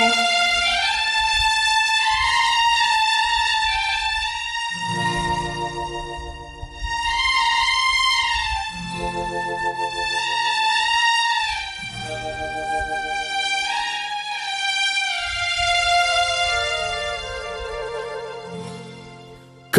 Thank you.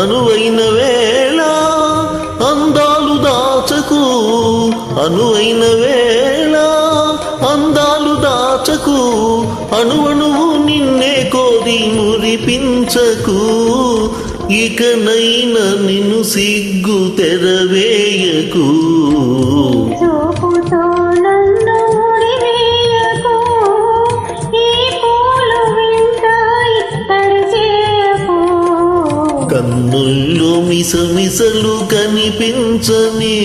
అనువైన వేళ అందాలు దాచకు. అనువైన వేళ అందాలు దాచకు. అణువణువు నిన్నే కోరి మురిపించకు. ఇకనైనా నిన్ను సిగ్గు తెరవేయకు. చూపుతో కన్నుల్లో మిసమిసలు కనిపించని.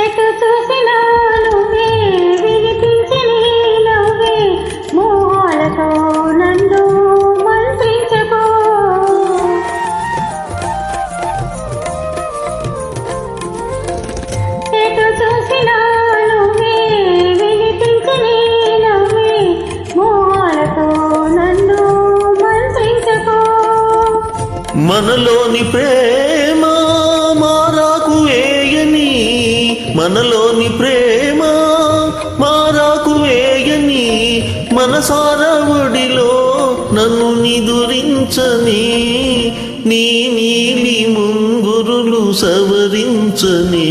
ఎటు చూసినా మనలోని ప్రేమ మారాకు వేయని మనలోని ప్రేమ మారాకు వేయని మనసార ఒడిలో నన్ను నిదురించని నీ నీలి ముంగురులు సవరించని.